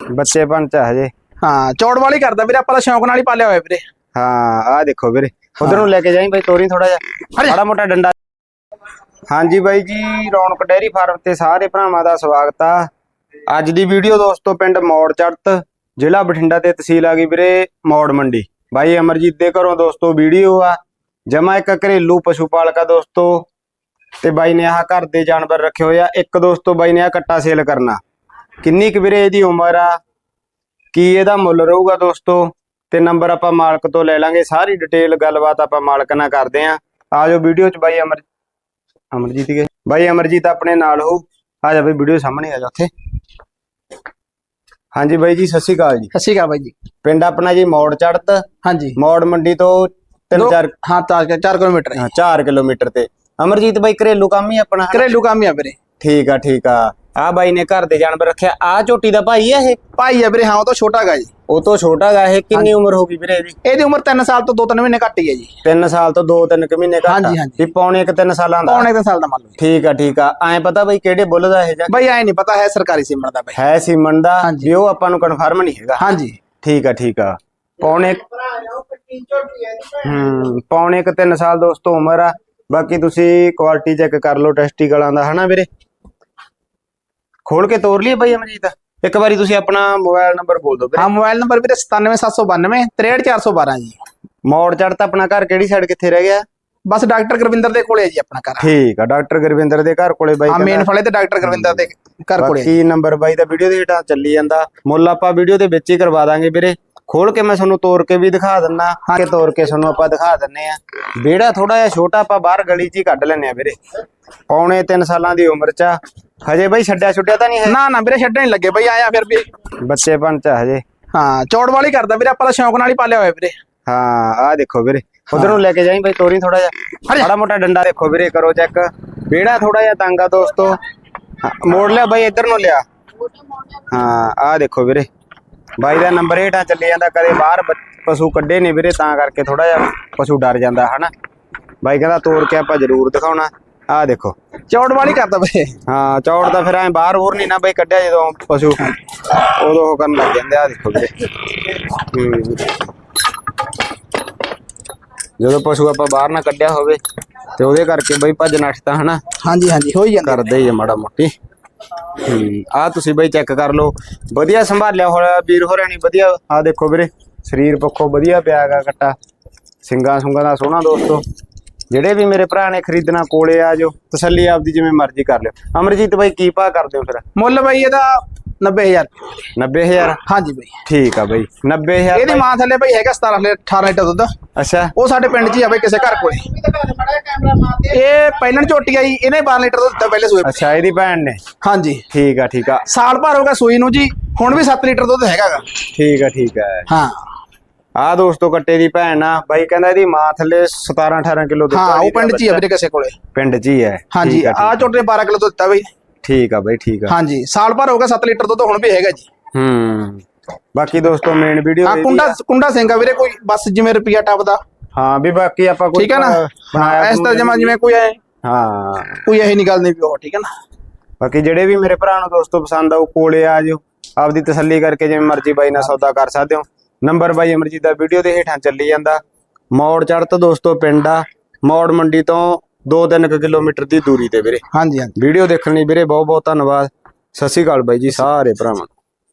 ਬੱਚੇ ਪੰਚ ਆ ਹਜੇ। ਹਾਂ ਚੌੜ ਵਾਲੀ ਕਰਦਾ ਵੀਰੇ ਆਪਾਂ ਤਾਂ ਸ਼ੌਂਕ ਨਾਲ ਹੀ ਪਾਲਿਆ ਹੋਇਆ ਵੀਰੇ। ਹਾਂ ਆਹ ਦੇਖੋ ਵੀਰੇ ਉਧਰ ਨੂੰ ਲੈ ਕੇ ਜਾਈਂ ਬਾਈ ਤੋਰੀ ਥੋੜਾ ਜਿਹਾ। ਬੜਾ ਮੋਟਾ ਡੰਡਾ। ਹਾਂਜੀ ਬਾਈ ਜੀ ਰੌਣਕ ਡੈਰੀ ਫਾਰਮ ਤੇ ਸਾਰੇ ਭਰਾਵਾਂ ਦਾ ਸਵਾਗਤ ਆ। ਅੱਜ ਦੀ ਵੀਡੀਓ ਦੋਸਤੋ ਪਿੰਡ ਮੌੜ ਚੜਤ ਜ਼ਿਲ੍ਹਾ ਬਠਿੰਡਾ ਤੇ ਤਹਿਸੀਲ ਆ ਗਈ ਵੀਰੇ ਮੌੜ ਮੰਡੀ। ਬਾਈ ਅਮਰਜੀਤ ਦੇ ਘਰੋਂ ਦੋਸਤੋ ਵੀਡੀਓ ਆ। ਜਮਾ ਇੱਕ ਘਰੇਲੂ ਪਸ਼ੂ ਪਾਲਕਾ ਦੋਸਤੋ। ਤੇ ਬਾਈ ਨੇ ਆਹ ਘਰ ਦੇ ਜਾਨਵਰ ਰੱਖੇ ਹੋਏ ਆ। ਇੱਕ ਦੋਸਤੋ ਬਾਈ ਨੇ ਆ ਕੱਟਾ ਸੇਲ ਕਰਨਾ। ਕਿੰਨੀ ਕੁ ਵੀਰੇ ਇਹਦੀ ਉਮਰ ਆ? ਕੀ ਇਹਦਾ ਮੁੱਲ ਰਹੂਗਾ ਦੋਸਤੋ? ਤੇ ਨੰਬਰ ਆਪਾਂ ਮਾਲਕ ਤੋਂ ਲੈ ਲਾਂਗੇ ਸਾਰੀ ਡਿਟੇਲ ਗੱਲਬਾਤ ਆਪਾਂ ਮਾਲਕ ਨਾਲ ਕਰਦੇ ਆਂ। ਆਜੋ ਵੀਡੀਓ ਚ ਬਾਈ ਅਮਰ ਅਮਰਜੀਤ ਕੇ। ਬਾਈ ਅਮਰਜੀਤ ਆਪਣੇ ਨਾਲ ਹੋ ਆ ਜਾ ਬਾਈ ਵੀਡੀਓ ਸਾਹਮਣੇ ਆ ਜਾ ਉੱਥੇ। ਹਾਂਜੀ ਬਾਈ ਜੀ ਸਤਿ ਸ਼੍ਰੀ ਅਕਾਲ ਜੀ। ਸਤਿ ਸ਼੍ਰੀ ਅਕਾਲ ਬਾਈ ਜੀ। ਪਿੰਡ ਆਪਣਾ ਜੀ ਮੌੜ ਚੜਤ ਹਾਂਜੀ। ਮੌੜ ਮੰਡੀ ਤੋਂ ਦੋ- 3-4 ਹਾਂ 4 ਕਿਲੋਮੀਟਰ। ਹੈ 4 ਕਿਲੋਮੀਟਰ ਤੇ। ਅਮਰਜੀਤ ਬਾਈ ਘਰੇਲੂ ਕੰਮ ਹੀ ਆਪਣਾ? ਘਰੇਲੂ ਕੰਮ ਹੀ ਆ ਵੀਰੇ। ਠੀਕ ਆ ਠੀਕ ਆ। ਆ ਬਾਈ ਨੇ ਘਰ ਦੇ ਜਾਨਵਰ ਰੱਖਿਆ। ਆ ਝੋਟੀ ਦਾ ਭਾਈ ਆ ਇਹ? ਭਾਈ ਆ ਵੀਰੇ ਹਾਂ ਉਹ ਤਾਂ ਛੋਟਾ ਗਾ ਜੀ। ਉਹ ਤੋਂ ਛੋਟਾ ਗਾ ਇਹ? ਕਿੰਨੀ ਉਮਰ ਹੋ ਗਈ ਵੀਰੇ ਇਹਦੀ? ਇਹਦੀ ਉਮਰ 3 ਸਾਲ ਤੋਂ 2-3 ਮਹੀਨੇ ਘੱਟ ਹੀ ਹੈ ਜੀ। 3 ਸਾਲ ਤੋਂ 2-3 ਮਹੀਨੇ ਘੱਟ ਹਾਂਜੀ, ਹਾਂਜੀ। ਵੀ ਪੌਣੇ ਇੱਕ 3 ਸਾਲਾਂ ਦਾ? ਪੌਣੇ 3 ਸਾਲ ਦਾ ਮੰਨ ਲਓ। ਠੀਕ ਆ ਠੀਕ ਆ। ਐ ਪਤਾ ਬਈ ਕਿਹੜੇ ਬੁੱਲ ਦਾ ਇਹ ਜਾਂ? ਬਾਈ ਐ ਨਹੀਂ ਪਤਾ ਹੈ ਸਰਕਾਰੀ ਸਿਮਣ ਦਾ ਬਾਈ। ਹੈ ਸੀਮਨ ਦਾ। ਵੀ ਉਹ ਆਪਾਂ ਨੂੰ ਕਨਫਰਮ ਨਹੀਂ ਹੈਗਾ। ਹਾਂਜੀ। ਠੀਕ ਆ ਠੀਕ ਆ। ਪੌਣੇ ਹੂੰ ਪੌਣੇ ਇੱਕ 3 ਸਾਲ ਦੋਸਤੋ ਉਮਰ ਆ। ਬਾਕੀ ਤੁਸੀਂ ਕੁਆਲਿਟੀ ਚੈੱਕ ਕਰ ਲਓ ਟੈਸਟੀਕਲਾਂ ਦਾ ਹਨਾ ਵੀਰੇ? ਖੋਲ ਕੇ ਤੋਰ ਲਈਏ ਬਾਈ ਅਮਰਜੀਤ ਇੱਕ ਵਾਰੀ ਤੁਸੀਂ ਆਪਣਾ ਮੋਬਾਈਲ ਨੰਬਰ ਬੋਲ ਦਿਓ ਹਾਂ ਮੋਬਾਈਲ ਨੰਬਰ ਵੀਰੇ 97792 63412 ਜੀ। ਮੋੜ ਚੜ ਤਾਂ ਆਪਣਾ ਘਰ ਕਿਹੜੀ ਸਾਈਡ ਕਿੱਥੇ ਰਹਿ ਗਿਆ? ਬਸ ਡਾਕਟਰ ਗੁਰਵਿੰਦਰ ਦੇ ਕੋਲੇ ਜੀ ਆਪਣਾ ਘਰ। ਠੀਕ ਆ ਡਾਕਟਰ ਗੁਰਵਿੰਦਰ ਦੇ ਘਰ ਕੋਲੇ ਬਾਈ ਹਾਂ ਮੇਨ ਫਲੇ ਤੇ ਡਾਕਟਰ ਗੁਰਵਿੰਦਰ ਦੇ ਘਰ ਕੋਲੇ। ਬਾਕੀ ਨੰਬਰ ਬਾਈ ਦਾ ਵੀਡੀਓ ਦੇ ਹੇਠਾਂ ਚੱਲੀ ਜਾਂਦਾ। ਮੁੱਲ ਆਪਾਂ ਵੀਡੀਓ ਦੇ ਵਿੱਚ ਹੀ ਕਰਵਾ ਦਾਂਗੇ ਵੀਰੇ। ਖੋਲ ਕੇ ਮੈਂ ਤੁਹਾਨੂੰ ਤੋੜ ਕੇ ਵੀ ਦਿਖਾ ਦਿੰਨਾ। ਕਿ ਤੋੜ ਕੇ ਤੁਹਾਨੂੰ ਆਪਾਂ ਦਿਖਾ ਦਿੰਨੇ ਆ। ਵਿਹੜਾ ਥੋੜਾ ਜਿਹਾ ਛੋਟਾ ਆਪਾਂ ਬਾਹਰ ਗਲੀ 'ਚ ਹੀ ਕੱਢ ਲੈਨੇ ਆ ਵੀਰੇ। ਪੌਣੇ 3 ਸਾਲਾਂ ਦੀ ਉਮਰ 'ਚ ਆ। ਹਜੇ ਬਾਈ ਛੱਡਿਆ ਛੁੱਟਿਆ ਤਾਂ ਨਹੀਂ ਹੈ? ਨਾ ਨਾ ਵੀਰੇ ਛੱਡਣ ਨਹੀਂ ਲੱਗੇ ਬਾਈ ਆਇਆ ਫਿਰ ਵੀ। ਬੱਚੇ ਪੰਚ ਆ ਹਜੇ। ਹਾਂ ਚੌੜ ਵਾਲੀ ਕਰਦਾ ਵੀਰੇ ਆਪਾਂ ਤਾਂ ਸ਼ੌਂਕ ਨਾਲ ਹੀ ਪਾਲਿਆ ਹੋਇਆ ਵੀਰੇ। ਹਾਂ ਆਹ ਦੇਖੋ ਵੀਰੇ ਉਧਰ ਨੂੰ ਲੈ ਕੇ ਜਾਈਂ ਬਾਈ ਤੋਰੀ ਥੋੜਾ ਜਿਹਾ। ਬੜਾ ਮੋਟਾ ਡੰਡਾ ਦੇਖੋ ਵੀਰੇ ਕਰੋ ਚੈੱਕ ਵਿਹੜਾ ਥੋੜਾ ਜਿਹਾ ਤੰਗ ਆ ਦੋਸਤੋ। ਹਾਂ, ਮੋੜ ਲਿਆ ਬਾਈ ਇੱਧਰ ਨੂੰ ਲਿਆ। ਹਾਂ ਆਹ ਦੇਖੋ ਵੀਰੇ। ਬਾਈ ਦਾ ਨੰਬਰ ਹੇਠਾਂ ਚੱਲੇ ਜਾਂਦਾ ਕਦੇ ਬਾਹਰ ਬ- ਪਸ਼ੂ ਕੱਢੇ ਨੇ ਵੀਰੇ ਤਾਂ ਕਰਕੇ ਥੋੜਾ ਜਿਹਾ ਪਸ਼ੂ ਡਰ ਜਾਂਦਾ ਹਨਾ? ਬਾਈ ਕਹਿੰਦਾ ਤੋੜ ਕੇ ਆਪਾਂ ਜ਼ਰੂਰ ਦਿਖਾਉਣਾ। ਆਹ ਦੇਖੋ। ਚੌੜ ਵਾਲੀ ਕਰਦਾ ਵੀਰੇ ਹਾਂ ਚੌੜ ਤਾਂ ਫਿਰ ਐ ਬਾਹਰ ਹੋਰ ਨਹੀਂ ਨਾ ਬਈ ਕੱਢਿਆ ਜਦੋਂ ਪਸ਼ੂ। ਉਦੋਂ ਉਹ ਕਰਨ ਲੱਗ ਜਾਂਦੇ ਆ ਦੇਖੋ ਵੀਰੇ। ਜਦੋਂ ਪਸ਼ੂ ਆਪਾਂ ਬਾਹਰ ਨਾ ਕੱਢਿਆ ਹੋਵੇ ਤੇ ਉਹਦੇ ਕਰਕੇ ਬਈ ਭੱਜ ਨੱਠ ਤਾਂ ਹਨਾ? ਹਾਂਜੀ ਹਾਂਜੀ ਹੋ ਹੀ ਜਾਂਦਾ ਕਰਦੇ ਹੀ ਆ ਮਾੜਾ ਮੋਟੀ। ਆ ਤੁਸੀਂ ਬਈ ਚੈੱਕ ਕਰ ਲਓ। ਵਧੀਆ ਸੰਭਾਲਿਆ ਹੋਇਆ ਵੀਰ ਹੋਰਾਂ ਨੇ ਵਧੀਆ। ਆ ਦੇਖੋ ਵੀਰੇ ਸਰੀਰ ਪੱਖੋਂ ਵਧੀਆ ਪਿਆ ਹੈਗਾ ਕੱਟਾ। ਸਿੰਗਾਂ ਸੁੰਗਾਂ ਦਾ ਸੋਹਣਾ ਦੋਸਤੋ। ਜਿਹੜੇ ਵੀ ਮੇਰੇ ਭਰਾ ਨੇ ਖਰੀਦਣਾ ਕੋਲੇ ਆ ਜਾਓ ਤਸੱਲੀ ਆਪਦੀ ਜਿਵੇਂ ਮਰਜ਼ੀ ਕਰ ਲਿਓ। ਅਮਰਜੀਤ ਬਾਈ ਕੀ ਭਾਅ ਕਰਦੇ ਹੋ ਫਿਰ? ਮੁੱਲ ਬਾਈ ਇਹਦਾ 90000 90000 ਹਾਂਜੀ ਬਾਈ। ਠੀਕ ਆ ਬਾਈ 90000 ਇਹਦੀ ਮਾਂ ਥੱਲੇ ਬਾਈ ਹੈਗਾ 17 ਲੀਟਰ 18 ਲੀਟਰ ਦੁੱਧ। ਅੱਛਾ। ਉਹ ਸਾਡੇ ਪਿੰਡ 'ਚ ਹੀ ਆ ਬਾਈ ਕਿਸੇ ਘਰ ਕੋਲੇ। ਇਹ ਪਹਿਲਣ ਝੋਟੀ ਆਈ ਇਹਨੇ 12 ਲੀਟਰ ਦੁੱਧ ਦਿੱਤਾ ਪਹਿਲੇ ਸੂਏ ਅੱਛਾ ਇਹਦੀ ਭੈਣ ਨੇ? ਹਾਂਜੀ। ਠੀਕ ਆ ਠੀਕ ਆ। ਸਾਲ ਭਰ ਹੋ ਗਿਆ ਸੂਈ ਨੂੰ ਜੀ ਹੁਣ ਵੀ 7 ਲੀਟਰ ਦੁੱਧ ਹੈਗਾਗਾ। ਠੀਕ ਆ ਠੀਕ ਆ। ਹਾਂ। ਆ ਦੋਸਤੋ ਕੱਟੇ ਦੀ ਭੈਣ ਆ ਬਾਈ ਕਹਿੰਦਾ ਇਹਦੀ ਮਾਂ ਥੱਲੇ 17 18 ਕਿਲੋ ਦੁੱਧ ਹਾਂ ਉਹ ਪਿੰਡ 'ਚ ਹੀ ਆ ਵੀਰੇ ਕਿਸੇ ਕੋਲੇ। ਪਿੰਡ 'ਚ ਹੀ ਹੈ। ਹਾਂਜੀ ਆ, ਆ। ਝੋਟੇ 12 ਕਿਲੋ ਦੁੱਧ ਦਿੱਤਾ ਬਾਈ। ਠੀਕ ਆ ਬਾਈ ਠੀਕ ਆ। ਹਾਂਜੀ ਸਾਲ ਭਰ ਹੋ ਗਿਆ 7 ਲੀਟਰ ਦੁੱਧ ਹੁਣ ਵੀ ਹੈਗਾ ਜੀ। ਹੂੰ। ਬਾਕੀ ਦੋਸਤੋ ਮੇਨ ਵੀਡੀਓ ਹਾਂ ਕੁੰਡਾ ਕੁੰਡਾ ਸਿੰਘ ਆ ਵੀਰੇ ਕੋਈ ਬਸ ਜਿਵੇਂ ਰੁਪਿਆ ਟੱਪਦਾ ਹਾਂ ਵੀ ਬਾਕੀ ਆਪਾਂ ਕੋਈ ਠੀਕ ਹੈ ਨਾ? ਬਣਾਇਆ ਇਸ ਤਰ੍ਹਾਂ ਜਮਾ ਜਿਵੇਂ ਕੋਈ ਐ। ਹਾਂ। ਕੋਈ ਇਹ ਨਹੀਂ ਗੱਲ ਨਹੀਂ ਵੀ ਉਹ ਠੀਕ ਹੈ ਨਾ? ਬਾਕੀ ਜਿਹੜੇ ਵੀ ਮੇਰੇ ਭਰਾ ਨੂੰ ਦੋਸਤੋ ਪਸੰਦ ਆਉ ਕੋਲੇ ਆ ਜਾਓ। ਆਪਦੀ ਤਸੱਲੀ ਕਰਕੇ ਜਿਵੇਂ ਮਰਜ਼ੀ ਬਾਈ ਨਾਲ ਸੌਦਾ ਕਰ ਸਕਦੇ ਹੋ। ਨੰਬਰ ਬਾਈ ਅਮਰਜੀਤ ਦਾ ਵੀਡੀਓ ਦੇ ਹੇਠਾਂ ਚੱਲੀ ਜਾਂਦਾ। ਮੌੜ ਚੜ੍ਹ ਤੋਂ ਦੋਸਤੋ ਪਿੰਡ ਆ। ਮੌੜ ਮੰਡੀ ਤੋਂ 2-3 ਕਿਲੋਮੀਟਰ ਦੀ ਦੂਰੀ ਤੇ ਵੀਰੇ। ਹਾਂਜੀ ਹਾਂਜੀ। ਵੀਡੀਓ ਦੇਖਣ ਲਈ ਵੀਰੇ ਬਹੁਤ ਬਹੁਤ ਧੰਨਵਾਦ। ਸਤਿ ਸ਼੍ਰੀ ਅਕਾਲ ਬਾਈ ਜੀ ਸਾਰੇ ਭਰਾਵਾਂ ਨੂੰ।